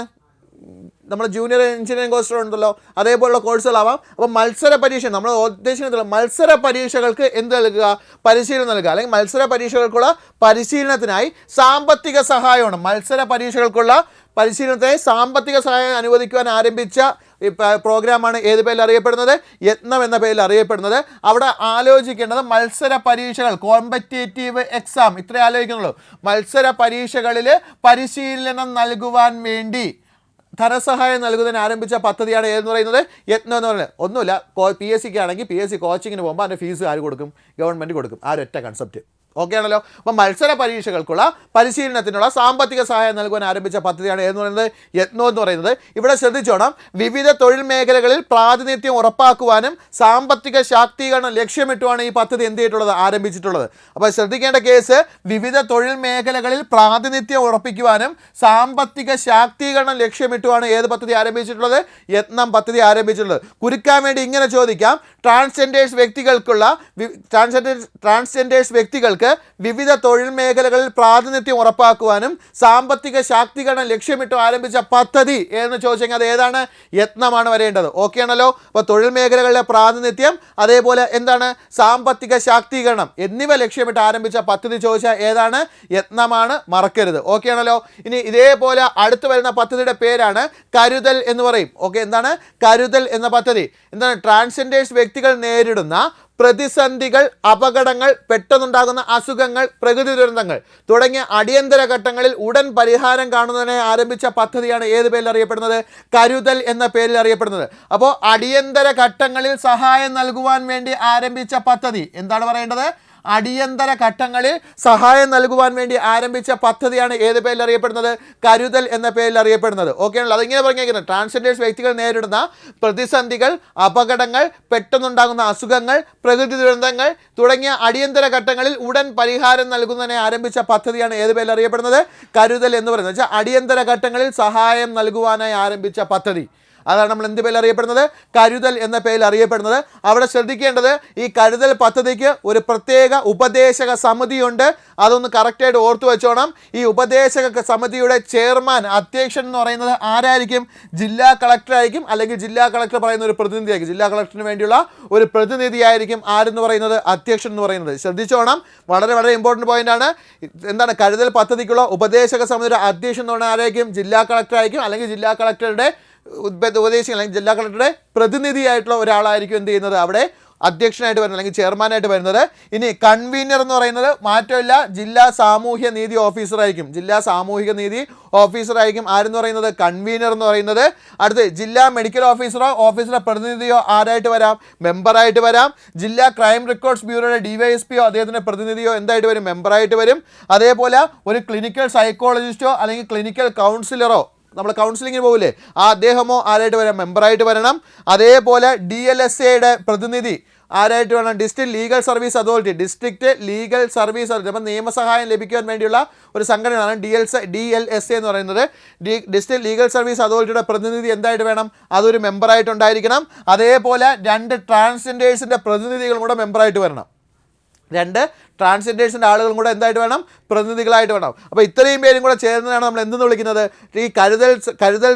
നമ്മൾ ജൂനിയർ എഞ്ചിനീയറിംഗ് കോഴ്സുകൾ ഉണ്ടല്ലോ. അതേപോലുള്ള കോഴ്സുകളാവാം അപ്പോൾ മത്സര പരീക്ഷ നമ്മൾ ഉദ്ദേശിക്കുന്നത് മത്സര പരീക്ഷകൾക്ക് എന്ത് നൽകുക? പരിശീലനം നൽകുക. അല്ലെങ്കിൽ മത്സര പരീക്ഷകൾക്കുള്ള പരിശീലനത്തിനായി സാമ്പത്തിക സഹായമാണ്. മത്സര പരീക്ഷകൾക്കുള്ള പരിശീലനത്തിനായി സാമ്പത്തിക സഹായം അനുവദിക്കുവാൻ ആരംഭിച്ച പ്രോഗ്രാമാണ് ഏത് പേരിൽ അറിയപ്പെടുന്നത്? യത്നം എന്ന പേരിൽ അറിയപ്പെടുന്നത്. അവിടെ ആലോചിക്കേണ്ടത് മത്സര പരീക്ഷകൾ കോമ്പറ്റേറ്റീവ് എക്സാം ഇത്രേ ആലോചിക്കുന്നുള്ളൂ. മത്സര പരീക്ഷകളിൽ പരിശീലനം നൽകുവാൻ വേണ്ടി ധനസഹായം നൽകുന്നതിന് ആരംഭിച്ച പദ്ധതിയാണ് ഏതെന്ന് പറയുന്നത്? യത്നം എന്ന് പറയുന്നത്. ഒന്നുമില്ല. പി എസ് സിക്ക് ആണെങ്കിൽ പി എസ് സി കോച്ചിങ്ങിന് പോകുമ്പോൾ അതിന്റെ ഫീസ് ആര് കൊടുക്കും? ഗവൺമെന്റ് കൊടുക്കും. ആ ഒരൊറ്റ കൺസെപ്റ്റ് ഓക്കെ ആണല്ലോ അപ്പം മത്സര പരീക്ഷകൾക്കുള്ള പരിശീലനത്തിനുള്ള സാമ്പത്തിക സഹായം നൽകുവാൻ ആരംഭിച്ച പദ്ധതിയാണ് എന്ന് പറയുന്നത്? യത്നോ എന്ന് പറയുന്നത്. ഇവിടെ ശ്രദ്ധിച്ചോണം. വിവിധ തൊഴിൽ മേഖലകളിൽ പ്രാതിനിധ്യം ഉറപ്പാക്കുവാനും സാമ്പത്തിക ശാക്തീകരണം ലക്ഷ്യമിട്ടുമാണ് ഈ പദ്ധതി എന്ത് ചെയ്തിട്ടുള്ളത്? ആരംഭിച്ചിട്ടുള്ളത്. അപ്പോൾ ശ്രദ്ധിക്കേണ്ട കേസ് വിവിധ തൊഴിൽ മേഖലകളിൽ പ്രാതിനിധ്യം ഉറപ്പിക്കുവാനും സാമ്പത്തിക ശാക്തീകരണം ലക്ഷ്യമിട്ടുമാണ് ഏത് പദ്ധതി ആരംഭിച്ചിട്ടുള്ളത്? യത്നം പദ്ധതി ആരംഭിച്ചിട്ടുള്ളത്. കുരുക്കാൻ വേണ്ടി ഇങ്ങനെ ചോദിക്കാം. ട്രാൻസ്ജെൻഡേഴ്സ് വ്യക്തികൾക്കുള്ള ട്രാൻസ്ജെൻഡേഴ്സ് ട്രാൻസ്ജെൻഡേഴ്സ് വ്യക്തികൾക്ക് വിവിധ തൊഴിൽ മേഖലകളിൽ പ്രാതിനിധ്യം ഉറപ്പാക്കുവാനും സാമ്പത്തിക ശാക്തീകരണം ലക്ഷ്യമിട്ട് ആരംഭിച്ച പദ്ധതി എന്ന് ചോദിച്ചെങ്കിൽ അത് ഏതാണ്? യത്നമാണ് വരേണ്ടത്. ഓക്കെ ആണല്ലോ? അപ്പോൾ തൊഴിൽ മേഖലകളിലെ പ്രാതിനിധ്യം അതേപോലെ എന്താണ്? സാമ്പത്തിക ശാക്തീകരണം എന്നിവ ലക്ഷ്യമിട്ട് ആരംഭിച്ച പദ്ധതി ചോദിച്ചാൽ ഏതാണ്? യത്നമാണ്. മറക്കരുത്. ഓക്കെ ആണല്ലോ? ഇനി ഇതേപോലെ അടുത്ത് വരുന്ന പദ്ധതിയുടെ പേരാണ് കരുതൽ എന്ന് പറയും. ഓക്കെ എന്താണ്? കരുതൽ എന്ന പദ്ധതി. എന്താണ്? ട്രാൻസ്ജെൻഡേഴ്സ് വ്യക്തികൾ നേരിടുന്ന പ്രതിസന്ധികൾ അപകടങ്ങൾ പെട്ടെന്നുണ്ടാകുന്ന അസുഖങ്ങൾ പ്രകൃതി ദുരന്തങ്ങൾ തുടങ്ങിയ അടിയന്തര ഘട്ടങ്ങളിൽ ഉടൻ പരിഹാരം കാണുന്നതിനെ ആരംഭിച്ച പദ്ധതിയാണ് ഏത് പേരിൽ അറിയപ്പെടുന്നത്? കരുതൽ എന്ന പേരിൽ അറിയപ്പെടുന്നത്. അപ്പോൾ അടിയന്തര ഘട്ടങ്ങളിൽ സഹായം നൽകുവാൻ വേണ്ടി ആരംഭിച്ച പദ്ധതി എന്താണ് പറയേണ്ടത്? അടിയന്തര ഘട്ടങ്ങളിൽ സഹായം നൽകുവാൻ വേണ്ടി ആരംഭിച്ച പദ്ധതിയാണ് ഏത് പേരിൽ അറിയപ്പെടുന്നത്? കരുതൽ എന്ന പേരിൽ അറിയപ്പെടുന്നത്. ഓക്കെ ആണല്ലോ. അതിങ്ങനെ പറഞ്ഞേക്കുന്നത് ട്രാൻസ്ജെൻഡേഴ്സ് വ്യക്തികൾ നേരിടുന്ന പ്രതിസന്ധികൾ അപകടങ്ങൾ പെട്ടെന്നുണ്ടാകുന്ന അസുഖങ്ങൾ പ്രകൃതി ദുരന്തങ്ങൾ തുടങ്ങിയ അടിയന്തര ഘട്ടങ്ങളിൽ ഉടൻ പരിഹാരം നൽകുന്നതിനെ ആരംഭിച്ച പദ്ധതിയാണ് ഏത് പേരിൽ അറിയപ്പെടുന്നത്? കരുതൽ എന്ന് പറയുന്നത്. വെച്ചാൽ അടിയന്തര ഘട്ടങ്ങളിൽ സഹായം നൽകുവാനായി ആരംഭിച്ച പദ്ധതി. അതാണ് നമ്മൾ എന്ത് പേരിൽ അറിയപ്പെടുന്നത്? കരുതൽ എന്ന പേരിൽ അറിയപ്പെടുന്നത്. അവിടെ ശ്രദ്ധിക്കേണ്ടത് ഈ കരുതൽ പദ്ധതിക്ക് ഒരു പ്രത്യേക ഉപദേശക സമിതിയുണ്ട്. അതൊന്ന് കറക്റ്റായിട്ട് ഓർത്തു വെച്ചോണം. ഈ ഉപദേശക സമിതിയുടെ ചെയർമാൻ അധ്യക്ഷൻ എന്ന് പറയുന്നത് ആരായിരിക്കും? ജില്ലാ കളക്ടർ ആയിരിക്കും. അല്ലെങ്കിൽ ജില്ലാ കളക്ടർ പറയുന്ന ഒരു പ്രതിനിധിയായിരിക്കും. ജില്ലാ കളക്ടറിന് വേണ്ടിയുള്ള ഒരു പ്രതിനിധിയായിരിക്കും ആരെന്ന് പറയുന്നത്? അധ്യക്ഷൻ എന്ന് പറയുന്നത്. ശ്രദ്ധിച്ചോണം. വളരെ വളരെ ഇമ്പോർട്ടന്റ് പോയിന്റ് ആണ്. എന്താണ്? കരുതൽ പദ്ധതിക്കുള്ള ഉപദേശക സമിതിയുടെ അധ്യക്ഷൻ എന്ന് പറഞ്ഞാൽ ആരായിരിക്കും? ജില്ലാ കളക്ടറായിരിക്കും അല്ലെങ്കിൽ ജില്ലാ കളക്ടറുടെ ഉപദേശികൾ അല്ലെങ്കിൽ ജില്ലാ കളക്ടറുടെ പ്രതിനിധിയായിട്ടുള്ള ഒരാളായിരിക്കും എന്ത് ചെയ്യുന്നത്? അവിടെ അധ്യക്ഷനായിട്ട് വരുന്നത് അല്ലെങ്കിൽ ചെയർമാനായിട്ട് വരുന്നത്. ഇനി കൺവീനർ എന്ന് പറയുന്നത് മാറ്റമില്ല. ജില്ലാ സാമൂഹ്യ നീതി ഓഫീസറായിരിക്കും ജില്ലാ സാമൂഹിക നീതി ഓഫീസറായിരിക്കും ആരെന്ന് പറയുന്നത്? കൺവീനർ എന്ന് പറയുന്നത്. അടുത്ത് ജില്ലാ മെഡിക്കൽ ഓഫീസറോ ഓഫീസറുടെ പ്രതിനിധിയോ ആരായിട്ട് വരാം? മെമ്പറായിട്ട് വരാം. ജില്ലാ ക്രൈം റെക്കോർഡ്സ് ബ്യൂറോയുടെ ഡിവൈഎസ്പിയോ അദ്ദേഹത്തിന്റെ പ്രതിനിധിയോ എന്തായിട്ട് വരും? മെമ്പറായിട്ട് വരും. അതേപോലെ ഒരു ക്ലിനിക്കൽ സൈക്കോളജിസ്റ്റോ അല്ലെങ്കിൽ ക്ലിനിക്കൽ കൗൺസിലറോ നമ്മൾ കൗൺസിലിങ്ങിന് പോകില്ലേ ആ അദ്ദേഹമോ ആരായിട്ട് വരാം മെമ്പറായിട്ട് വരണം. അതേപോലെ ഡി എൽ എസ് എയുടെ പ്രതിനിധി ആരായിട്ട് വേണം district legal service authority district legal service authority അപ്പം നിയമസഹായം ലഭിക്കാൻ വേണ്ടിയുള്ള ഒരു സംഘടനയാണ് D L D L S A എന്ന് പറയുന്നത്. ഡി ഡിസ്ട്രിക്ട് ലീഗൽ സർവീസ് അതോറിറ്റിയുടെ പ്രതിനിധി എന്തായിട്ട് വേണം? അതൊരു മെമ്പറായിട്ടുണ്ടായിരിക്കണം അതേപോലെ രണ്ട് ട്രാൻസ്ജെൻഡേഴ്സിന്റെ പ്രതിനിധികളും കൂടെ മെമ്പറായിട്ട് വരണം. രണ്ട് ട്രാൻസ്ജെൻഡേഴ്സിന്റെ ആളുകളും കൂടെ എന്തായിട്ട് വേണം? പ്രതിനിധികളായിട്ട് വേണം. അപ്പോൾ ഇത്രയും പേരും കൂടെ ചേർന്നതാണ് നമ്മൾ എന്തെന്ന് വിളിക്കുന്നത്? ഈ കരുതൽ കരുതൽ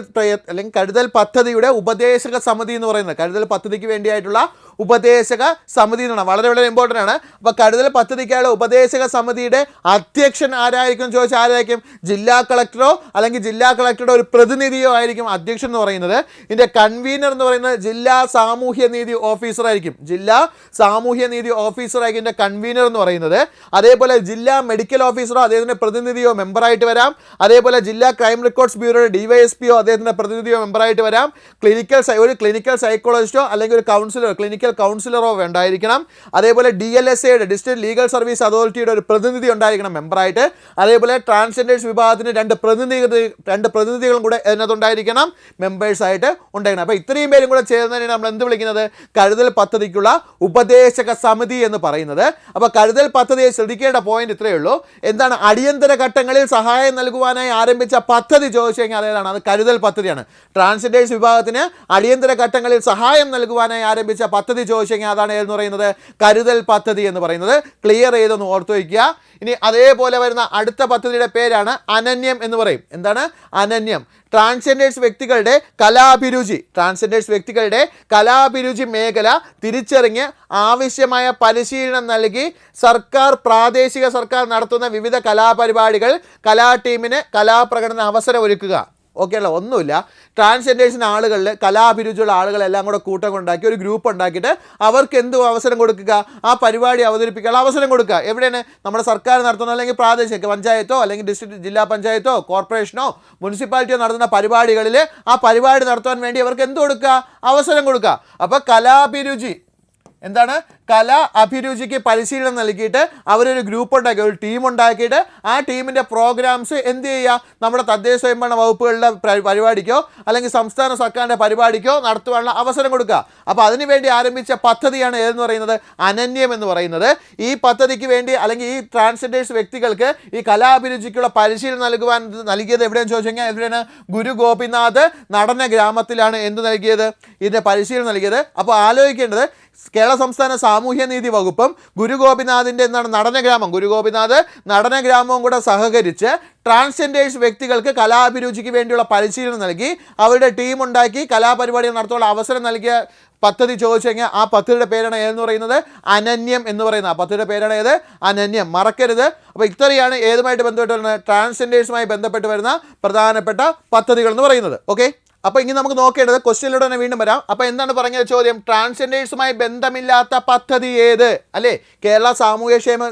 അല്ലെങ്കിൽ കരുതൽ പദ്ധതിയുടെ ഉപദേശക സമിതി എന്ന് പറയുന്നത്. കരുതൽ പദ്ധതിക്ക് വേണ്ടിയായിട്ടുള്ള ഉപദേശക സമിതി എന്നാണ്. വളരെ വളരെ ഇമ്പോർട്ടന്റ് ആണ്. അപ്പോൾ കരുതൽ പദ്ധതിക്കായുള്ള ഉപദേശക സമിതിയുടെ അധ്യക്ഷൻ ആരായിരിക്കും ചോദിച്ചാൽ ആരായിരിക്കും? ജില്ലാ കളക്ടറോ അല്ലെങ്കിൽ ജില്ലാ കളക്ടറുടെ ഒരു പ്രതിനിധിയോ ആയിരിക്കും അധ്യക്ഷൻ എന്ന് പറയുന്നത്. ഇതിന്റെ കൺവീനർ എന്ന് പറയുന്നത് ജില്ലാ സാമൂഹ്യ നീതി ഓഫീസറായിരിക്കും ജില്ലാ സാമൂഹ്യ നീതി ഓഫീസറായിരിക്കും ഇതിന്റെ കൺവീനർ എന്ന് പറയുന്നത്. അതേപോലെ ജില്ലാ മെഡിക്കൽ ഓഫീസറോ അദ്ദേഹത്തിന്റെ പ്രതിനിധിയോ മെമ്പറായിട്ട് വരാം. അതേപോലെ ജില്ലാ ക്രൈം റെക്കോർഡ്സ് ബ്യൂറോയുടെ ഡിവൈഎസ്പിയോ അദ്ദേഹത്തിന്റെ പ്രതിനിധിയോ മെമ്പറായിട്ട് വരാം. ക്ലിനിക്കൽ ഒരു ക്ലിനിക്കൽ സൈക്കോളജിസ്റ്റോ അല്ലെങ്കിൽ ഒരു കൗൺസിലറോ ക്ലിനിക്കൽ കൗൺസിലറോ ഉണ്ടായിരിക്കണം അതേപോലെ ഡി എൽ എസ് എയുടെ ഡിസ്ട്രിക്ട് ലീഗൽ സർവീസ് അതോറിറ്റിയുടെ ഒരു പ്രതിനിധി ഉണ്ടായിരിക്കണം മെമ്പറായിട്ട് അതേപോലെ ട്രാൻസ്ജെൻഡേഴ്സ് വിഭാഗത്തിന് രണ്ട് പ്രതിനിധി രണ്ട് പ്രതിനിധികളും കൂടെ അതിനകത്തുണ്ടായിരിക്കണം മെമ്പേഴ്സായിട്ട് ഉണ്ടായിരിക്കണം. അപ്പോൾ ഇത്രയും പേരും കൂടെ ചേർന്നതിനെ നമ്മൾ എന്ത് വിളിക്കുന്നത്? കരുതൽ പദ്ധതിക്കുള്ള ഉപദേശക സമിതി എന്ന് പറയുന്നത്. അപ്പോൾ കരുതൽ പദ്ധതിയെ ശ്രദ്ധിക്കേണ്ട പോയിന്റ് ഇത്രയേ ഉള്ളൂ. എന്താണ് അടിയന്തര ഘട്ടങ്ങളിൽ സഹായം നൽകുവാനായി ആരംഭിച്ച പദ്ധതി ചോദിച്ചു കഴിഞ്ഞാൽ അതേതാണ്? അത് കരുതൽ പദ്ധതിയാണ്. ട്രാൻസ്ജെൻഡേഴ്സ് വിഭാഗത്തിന് അടിയന്തര ഘട്ടങ്ങളിൽ സഹായം നൽകുവാനായി ആരംഭിച്ച പദ്ധതി ചോദിച്ചു കഴിഞ്ഞാൽ അതാണ് ഏതെന്ന് പറയുന്നത്? കരുതൽ പദ്ധതി എന്ന് പറയുന്നത്. ക്ലിയർ ചെയ്തൊന്ന് ഓർത്തു വയ്ക്കുക. ഇനി അതേപോലെ വരുന്ന അടുത്ത പദ്ധതിയുടെ പേരാണ് അനന്യം എന്ന് പറയും. എന്താണ്? അനന്യം. ട്രാൻസ്ജെൻഡേഴ്സ് വ്യക്തികളുടെ കലാഭിരുചി. ട്രാൻസ്ജെൻഡേഴ്സ് വ്യക്തികളുടെ കലാഭിരുചി മേഖല തിരിച്ചറിഞ്ഞ് ആവശ്യമായ പരിശീലനം നൽകി സർക്കാർ പ്രാദേശിക സർക്കാർ നടത്തുന്ന വിവിധ കലാപരിപാടികൾ കലാ ടീമിന് കലാപ്രകടന അവസരം ഒരുക്കുക. ഓക്കെ അല്ല ഒന്നുമില്ല. ട്രാൻസ്ജെൻഡേഴ്സിന് ആളുകളിൽ കലാഭിരുചിയുള്ള ആളുകളെല്ലാം കൂടെ കൂട്ടം ഉണ്ടാക്കി ഒരു ഗ്രൂപ്പ് ഉണ്ടാക്കിയിട്ട് അവർക്ക് എന്ത് അവസരം കൊടുക്കുക? ആ പരിപാടി അവതരിപ്പിക്കാനുള്ള അവസരം കൊടുക്കുക. എവിടെയാണ്? നമ്മുടെ സർക്കാർ നടത്തുന്ന അല്ലെങ്കിൽ പ്രാദേശിക പഞ്ചായത്തോ അല്ലെങ്കിൽ ഡിസ്ട്രിക്ട് ജില്ലാ പഞ്ചായത്തോ കോർപ്പറേഷനോ മുനിസിപ്പാലിറ്റിയോ നടത്തുന്ന പരിപാടികളിൽ ആ പരിപാടി നടത്താൻ വേണ്ടി അവർക്ക് എന്ത് കൊടുക്കുക? അവസരം കൊടുക്കുക. അപ്പോൾ കലാഭിരുചി എന്താണ്? കല അഭിരുചിക്ക് പരിശീലനം നൽകിയിട്ട് അവരൊരു ഗ്രൂപ്പ് ഉണ്ടാക്കി ഒരു ടീം ഉണ്ടാക്കിയിട്ട് ആ ടീമിന്റെ പ്രോഗ്രാംസ് എന്ത് ചെയ്യുക? നമ്മുടെ തദ്ദേശ സ്വയംഭരണ വകുപ്പുകളുടെ പ്ര- പരിപാടിക്കോ അല്ലെങ്കിൽ സംസ്ഥാന സർക്കാരിന്റെ പരിപാടിക്കോ നടത്തുവാനുള്ള അവസരം കൊടുക്കുക. അപ്പോൾ അതിനുവേണ്ടി ആരംഭിച്ച പദ്ധതിയാണ് ഏതെന്ന് പറയുന്നത്? അനന്യം എന്ന് പറയുന്നത്. ഈ പദ്ധതിക്ക് വേണ്ടി അല്ലെങ്കിൽ ഈ ട്രാൻസ്ജെൻഡേഴ്സ് വ്യക്തികൾക്ക് ഈ കലാഭിരുചിക്കുള്ള പരിശീലനം നൽകുവാൻ നൽകിയത് എവിടെയെന്ന് ചോദിച്ചു കഴിഞ്ഞാൽ എവിടെയാണ്? ഗുരു ഗോപിനാഥ് നടന ഗ്രാമത്തിലാണ് എന്ത് നൽകിയത്? ഇതിന്റെ പരിശീലനം നൽകിയത്. അപ്പോൾ ആലോചിക്കേണ്ടത് കേരള സംസ്ഥാന സാമൂഹ്യ നീതി വകുപ്പും ഗുരുഗോപിനാഥിന്റെ എന്താണ് നടനഗ്രാമം. ഗുരുഗോപിനാഥ് നടന നടനഗ്രാമവും കൂടെ സഹകരിച്ച് ട്രാൻസ്ജെൻഡേഴ്സ് വ്യക്തികൾക്ക് കലാഭിരുചിക്ക് വേണ്ടിയുള്ള പരിശീലനം നൽകി അവരുടെ ടീം ഉണ്ടാക്കി കലാപരിപാടികൾ നടത്താനുള്ള അവസരം നൽകിയ പദ്ധതി ചോദിച്ചു കഴിഞ്ഞാൽ ആ പദ്ധതിയുടെ പേരാണ് ഏതെന്ന് പറയുന്നത്? അനന്യം എന്ന് പറയുന്നത് ആ പദ്ധതിയുടെ പേരാണ് ഏത്? അനന്യം. മറക്കരുത്. അപ്പോൾ ഇത്രയാണ് ഏതുമായിട്ട് ബന്ധപ്പെട്ട് വരുന്നത് ട്രാൻസ്ജെൻഡേഴ്സുമായി ബന്ധപ്പെട്ട് വരുന്ന പ്രധാനപ്പെട്ട പദ്ധതികൾ എന്ന് പറയുന്നത്. ഓക്കെ? അപ്പോൾ ഇനി നമുക്ക് നോക്കേണ്ടത് ക്വസ്റ്റ്യനിലൂടെ തന്നെ വീണ്ടും വരാം. അപ്പോൾ എന്താണ് പറഞ്ഞ ചോദ്യം? ട്രാൻസ്ജെൻഡേഴ്സുമായി ബന്ധമില്ലാത്ത പദ്ധതി ഏത്? അല്ലേ? കേരള സാമൂഹ്യക്ഷേമ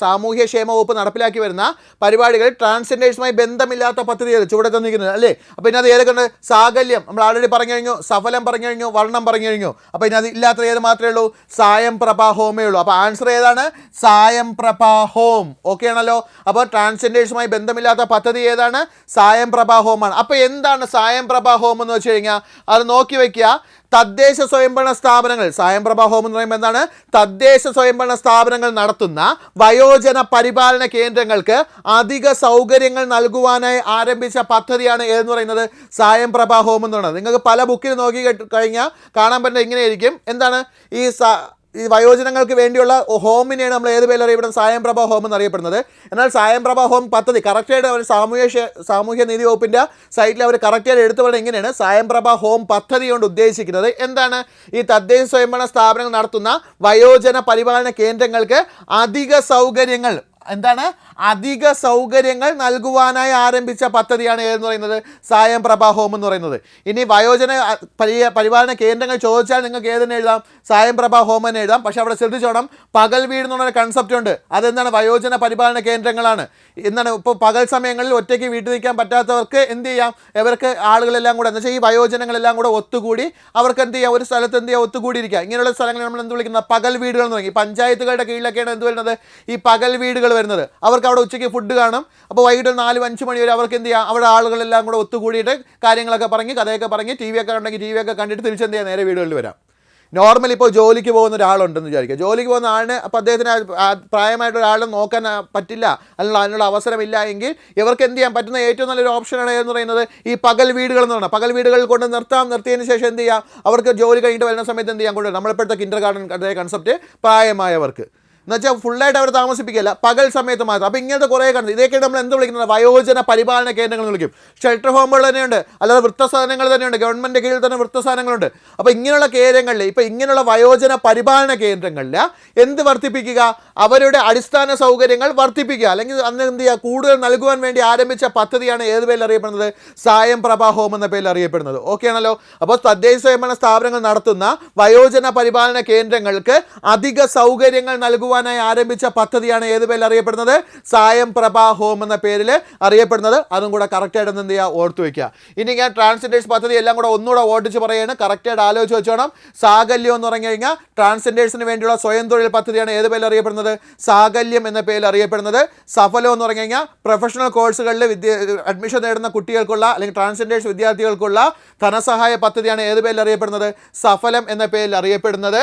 സാമൂഹ്യക്ഷേമ വകുപ്പ് നടപ്പിലാക്കി വരുന്ന പരിപാടികൾ ട്രാൻസ്ജെൻഡേഴ്സുമായി ബന്ധമില്ലാത്ത പദ്ധതിയാണ് ഏത് ചുവടെ തന്നിരിക്കുന്നത് അല്ലേ? അപ്പോൾ ഇതിനകത്ത് ഏതൊക്കെ സാകല്യം നമ്മൾ ആൾറെഡി പറഞ്ഞു കഴിഞ്ഞു. സഫലം പറഞ്ഞു കഴിഞ്ഞു. വർണം പറഞ്ഞു കഴിഞ്ഞു. അപ്പോൾ ഇതിനകത്ത് ഇല്ലാത്ത ഏത് മാത്രമേ ഉള്ളൂ? സായം പ്രഭാ ഹോമേ ഉള്ളൂ. അപ്പോൾ ആൻസർ ഏതാണ്? സായം പ്രഭാ ഹോം. ഓക്കെ ആണല്ലോ? അപ്പോൾ ട്രാൻസ്ജെൻഡേഴ്സുമായി ബന്ധമില്ലാത്ത പദ്ധതി ഏതാണ്? സായം പ്രഭാ ഹോമാണ്. അപ്പോൾ എന്താണ് സായം പ്രഭാ ഹോം എന്ന് വെച്ച് കഴിഞ്ഞാൽ അത് നോക്കി വയ്ക്കുക തദ്ദേശ സ്വയംഭരണ സ്ഥാപനങ്ങൾ സ്വയംപ്രഭ ഹോം എന്ന് പറയുമ്പോൾ എന്താണ്? തദ്ദേശ സ്വയംഭരണ സ്ഥാപനങ്ങൾ നടത്തുന്ന വയോജന പരിപാലന കേന്ദ്രങ്ങൾക്ക് അധിക സൗകര്യങ്ങൾ നൽകുവാനായി ആരംഭിച്ച പദ്ധതിയാണ് ഏതെന്ന് പറയുന്നത്? സായംപ്രഭ ഹോം എന്ന് പറയുന്നത്. നിങ്ങൾക്ക് പല ബുക്കിൽ നോക്കി കഴിഞ്ഞാൽ കാണാൻ പറ്റുന്നത് ഇങ്ങനെയായിരിക്കും. എന്താണ്? ഈ ഈ വയോജനങ്ങൾക്ക് വേണ്ടിയുള്ള ഹോമിനെയാണ് നമ്മൾ ഏത് പേരിൽ അറിയപ്പെടുന്നത്? സായംപ്രഭ ഹോം എന്നറിയപ്പെടുന്നത്. എന്നാൽ സായംപ്രഭ ഹോം പദ്ധതി കറക്റ്റായിട്ട് അവർ സാമൂഹ്യ സാമൂഹ്യ നീതി വകുപ്പിന്റെ സൈറ്റിൽ അവർ കറക്റ്റായിട്ട് എടുത്തു പറഞ്ഞാൽ എങ്ങനെയാണ്? സായംപ്രഭ ഹോം പദ്ധതി കൊണ്ട് ഉദ്ദേശിക്കുന്നത്. എന്താണ്? ഈ തദ്ദേശ സ്വയംഭരണ സ്ഥാപനങ്ങൾ നടത്തുന്ന വയോജന പരിപാലന കേന്ദ്രങ്ങൾക്ക് അധിക സൗകര്യങ്ങൾ എന്താണ്? അധിക സൗകര്യങ്ങൾ നൽകുവാനായി ആരംഭിച്ച പദ്ധതിയാണ് ഏതെന്ന് പറയുന്നത്? സായം പ്രഭ ഹോം എന്ന് പറയുന്നത്. ഇനി വയോജന പരി പരിപാലന കേന്ദ്രങ്ങൾ ചോദിച്ചാൽ നിങ്ങൾക്ക് ഏതെന്ന് എഴുതാം? സായം പ്രഭ ഹോം എന്ന് എഴുതാം. പക്ഷേ അവിടെ ശ്രദ്ധിച്ചോണം പകൽ വീട് എന്നുള്ള കൺസെപ്റ്റ് ഉണ്ട്. അതെന്താണ്? വയോജന പരിപാലന കേന്ദ്രങ്ങളാണ്. എന്താണ്? ഇപ്പോൾ പകൽ സമയങ്ങളിൽ ഒറ്റയ്ക്ക് വീട്ടിൽ നിൽക്കാൻ പറ്റാത്തവർക്ക് എന്ത് ചെയ്യാം? ഇവർക്ക് ആളുകളെല്ലാം കൂടെ എന്ന് വെച്ചാൽ ഈ വയോജനങ്ങളെല്ലാം കൂടെ ഒത്തുകൂടി അവർക്ക് എന്ത് ചെയ്യാം? ഒരു സ്ഥലത്ത് എന്ത് ചെയ്യാം? ഒത്തുകൂടിയിരിക്കുക. ഇങ്ങനെയുള്ള സ്ഥലങ്ങൾ നമ്മൾ എന്ത് വിളിക്കുന്നത്? പകൽ വീടുകൾ എന്ന് തുടങ്ങി പഞ്ചായത്തുകളുടെ കീഴിലൊക്കെയാണ് എന്ത് വരുന്നത്? ഈ പകൽ വീടുകൾ വരുന്നത്. അവർക്ക് അവിടെ ഉച്ചയ്ക്ക് ഫുഡ് കാണും. അപ്പോൾ വൈകിട്ട് നാല് അഞ്ച് മണി വരെ അവർക്ക് എന്ത് ചെയ്യാം? അവിടെ ആളുകളെല്ലാം കൂടെ ഒത്തുകൂടിയിട്ട് കാര്യങ്ങളൊക്കെ പറഞ്ഞ് കഥയൊക്കെ പറഞ്ഞ് ടി വി ഒക്കെ ഉണ്ടെങ്കിൽ ടി വി ഒക്കെ കണ്ടിട്ട് തിരിച്ചെന്ത് ചെയ്യാം? നേരെ വീടുകളിൽ വരാം. നോർമലി ഇപ്പോൾ ജോലിക്ക് പോകുന്ന ഒരാളുണ്ടെന്ന് വിചാരിക്കുക. ജോലിക്ക് പോകുന്ന ആളിന് അപ്പോൾ അദ്ദേഹത്തിന് പ്രായമായിട്ട് ഒരാളെ നോക്കാൻ പറ്റില്ല. അല്ലെങ്കിൽ അതിനുള്ള അവസരമില്ല എങ്കിൽ ഇവർക്ക് എന്ത് ചെയ്യാൻ പറ്റുന്ന ഏറ്റവും നല്ലൊരു ഓപ്ഷനാണ് എന്ന് പറയുന്നത് ഈ പകൽ വീടുകൾ എന്ന് പറഞ്ഞാൽ. പകൽ വീടുകളിൽ കൊണ്ട് നിർത്താം. നിർത്തിയതിന് ശേഷം എന്ത് ചെയ്യാം? അവർക്ക് ജോലി കഴിഞ്ഞിട്ട് വരുന്ന സമയത്ത് എന്ത് ചെയ്യാൻ കൊണ്ട് നമ്മളിപ്പോഴത്തെ കിൻഡർ ഗാർഡൻ കൺസെപ്റ്റ് പ്രായമായവർക്ക്. എന്ന് വെച്ചാൽ ഫുള്ളായിട്ട് അവർ താമസിപ്പിക്കില്ല പകൽ സമയത്ത് മാത്രം. അപ്പോൾ ഇങ്ങനത്തെ കുറേ കണ്ടു ഇതൊക്കെ നമ്മൾ എന്ത് വിളിക്കുന്നത്? വയോജന പരിപാലന കേന്ദ്രങ്ങൾ വിളിക്കും. ഷെൽട്ടർ ഹോമുകൾ തന്നെയുണ്ട്. അല്ലാതെ വൃത്തസാധനങ്ങൾ തന്നെയുണ്ട്. ഗവൺമെന്റ് കീഴിൽ തന്നെ വൃത്തസാധനങ്ങളുണ്ട്. അപ്പോൾ ഇങ്ങനെയുള്ള കേന്ദ്രങ്ങളിൽ ഇപ്പോൾ ഇങ്ങനെയുള്ള വയോജന പരിപാലന കേന്ദ്രങ്ങളിൽ എന്ത് വർദ്ധിപ്പിക്കുക? അവരുടെ അടിസ്ഥാന സൗകര്യങ്ങൾ വർദ്ധിപ്പിക്കുക. അല്ലെങ്കിൽ അന്ന് എന്ത് ചെയ്യുക? കൂടുതൽ നൽകുവാൻ വേണ്ടി ആരംഭിച്ച പദ്ധതിയാണ് ഏത് പേരിൽ അറിയപ്പെടുന്നത്? സായം പ്രഭാ ഹോം എന്ന പേരിൽ അറിയപ്പെടുന്നത്. ഓക്കെ ആണല്ലോ? അപ്പോൾ തദ്ദേശ സ്വയംഭരണ സ്ഥാപനങ്ങൾ നടത്തുന്ന വയോജന പരിപാലന കേന്ദ്രങ്ങൾക്ക് അധിക സൗകര്യങ്ങൾ നൽകുവാനായി ആരംഭിച്ച പദ്ധതിയാണ് ഏത് പേരിൽ അറിയപ്പെടുന്നത്? സായം പ്രഭാ ഹോം എന്ന പേരിൽ അറിയപ്പെടുന്നത്. അതും കൂടെ കറക്റ്റായിട്ട് എന്ത് ചെയ്യുക ഓർത്തു വയ്ക്കുക. ഇനി ഞാൻ ട്രാൻസ്ജെൻഡേഴ്സ് പദ്ധതി എല്ലാം കൂടെ ഒന്നുകൂടെ ഓടിച്ച് പറയുകയാണ് കറക്റ്റായിട്ട് ആലോചിച്ച് വെച്ചോണം. സാകല്യം എന്ന് പറഞ്ഞു കഴിഞ്ഞാൽ ട്രാൻസ്ജെൻഡേഴ്സിന് വേണ്ടിയുള്ള സ്വയം തൊഴിൽ പദ്ധതിയാണ് ഏത് പേരിൽ അറിയപ്പെടുന്നത്? സാകല്യം എന്ന പേരിൽ അറിയപ്പെടുന്നത്. സഫലം എന്ന് പറഞ്ഞു കഴിഞ്ഞാൽ പ്രൊഫഷണൽ കോഴ്സുകളിൽ വിദ്യ അഡ്മിഷൻ നേടുന്ന കുട്ടികൾക്കുള്ള അല്ലെങ്കിൽ ട്രാൻസ്ജെൻഡേഴ്സ് വിദ്യാർത്ഥികൾക്കുള്ള ധനസഹായ പദ്ധതിയാണ് ഏത് പേരിൽ അറിയപ്പെടുന്നത്? സഫലം എന്ന പേരിൽ അറിയപ്പെടുന്നത്.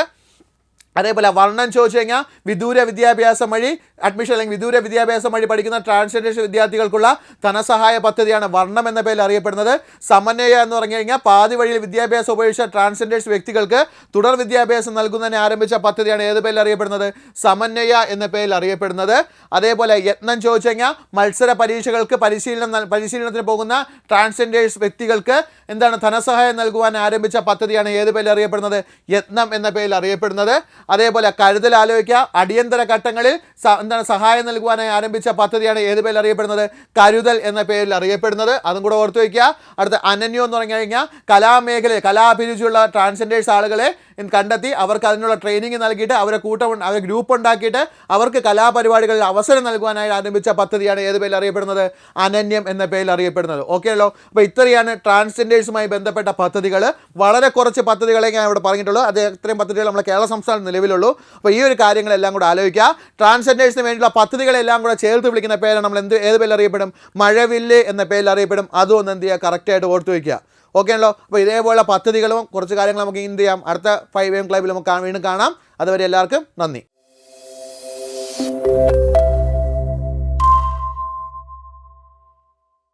അതേപോലെ വർണം ചോദിച്ചു കഴിഞ്ഞാൽ വിദൂര വിദ്യാഭ്യാസം വഴി അഡ്മിഷൻ അല്ലെങ്കിൽ വിദൂര വിദ്യാഭ്യാസം വഴി പഠിക്കുന്ന ട്രാൻസ്ജെൻഡേഷൻ വിദ്യാർത്ഥികൾക്കുള്ള ധനസഹായ പദ്ധതിയാണ് വർണം എന്ന പേരിൽ അറിയപ്പെടുന്നത്. സമന്വയ എന്ന് പറഞ്ഞു കഴിഞ്ഞാൽ പാതി വഴിയിൽ വിദ്യാഭ്യാസം ഉപയോഗിച്ച ട്രാൻസ്ജെൻഡേഴ്സ് വ്യക്തികൾക്ക് തുടർ വിദ്യാഭ്യാസം നൽകുന്നതിന് ആരംഭിച്ച പദ്ധതിയാണ് ഏത് പേരിൽ അറിയപ്പെടുന്നത്? സമന്വയ എന്ന പേരിൽ അറിയപ്പെടുന്നത്. അതേപോലെ യത്നം ചോദിച്ചു കഴിഞ്ഞാൽ മത്സര പരീക്ഷകൾക്ക് പരിശീലനം പരിശീലനത്തിന് പോകുന്ന ട്രാൻസ്ജെൻഡേഴ്സ് വ്യക്തികൾക്ക് എന്താണ് ധനസഹായം നൽകുവാൻ ആരംഭിച്ച പദ്ധതിയാണ് ഏത് പേരിൽ അറിയപ്പെടുന്നത്? യത്നം എന്ന പേരിൽ അറിയപ്പെടുന്നത്. അതേപോലെ കരുതൽ ആലോചിക്കുക. അടിയന്തര ഘട്ടങ്ങളിൽ എന്താണ് സഹായം നൽകുവാനായി ആരംഭിച്ച പദ്ധതിയാണ് ഏത് പേരിൽ അറിയപ്പെടുന്നത്? കരുതൽ എന്ന പേരിൽ അറിയപ്പെടുന്നത്. അതും കൂടെ ഓർത്ത് വയ്ക്കുക അടുത്ത അനന്യോ എന്ന് പറഞ്ഞു കഴിഞ്ഞാൽ കലാമേഖലയിൽ കലാഭിരുചിയുള്ള ട്രാൻസ്ജെൻഡേഴ്സ് ആളുകളെ കണ്ടെത്തി അവർക്ക് അതിനുള്ള ട്രെയിനിങ് നൽകിയിട്ട് അവരെ കൂട്ടം അവരെ ഗ്രൂപ്പ് ഉണ്ടാക്കിയിട്ട് അവർക്ക് കലാപരിപാടികളിൽ അവസരം നൽകുവാനായി ആരംഭിച്ച പദ്ധതിയാണ് ഏത് പേരിൽ അറിയപ്പെടുന്നത്? അനന്യം എന്ന പേരിൽ അറിയപ്പെടുന്നത്. ഓക്കെ അല്ലോ? അപ്പോൾ ഇത്രയാണ് ട്രാൻസ്ജെൻഡേഴ്സുമായി ബന്ധപ്പെട്ട പദ്ധതികൾ വളരെ കുറച്ച് പദ്ധതികളെ ഞാൻ ഇവിടെ പറഞ്ഞിട്ടുള്ളൂ. അത് ഇത്രയും പദ്ധതികൾ നമ്മുടെ കേരള സംസ്ഥാനം നിലവിലുള്ളൂ. അപ്പോൾ ഈ ഒരു കാര്യങ്ങളെല്ലാം കൂടെ ആലോചിക്കുക. ട്രാൻസ്ജെൻഡേഴ്സിന് വേണ്ടിയുള്ള പദ്ധതികളെല്ലാം കൂടെ ചേർത്ത് വിളിക്കുന്ന പേരാണ് നമ്മൾ എന്ത് ഏത് പേരിൽ അറിയപ്പെടും? മഴവില്ല് എന്ന പേരിൽ അറിയപ്പെടും. അതും ഒന്ന് എന്ത് ചെയ്യുക? കറക്റ്റായിട്ട് ഓർത്ത് വയ്ക്കുക. ഓക്കെ ആണല്ലോ അപ്പോൾ ഇതേപോലെ പദ്ധതികളും കുറച്ച് കാര്യങ്ങൾ നമുക്ക് എന്ത് ചെയ്യാം. അടുത്ത ഫൈവ് എം ക്ലബിൽ നമുക്ക് വീണ്ടും കാണാം. അതുവരെ എല്ലാവർക്കും നന്ദി.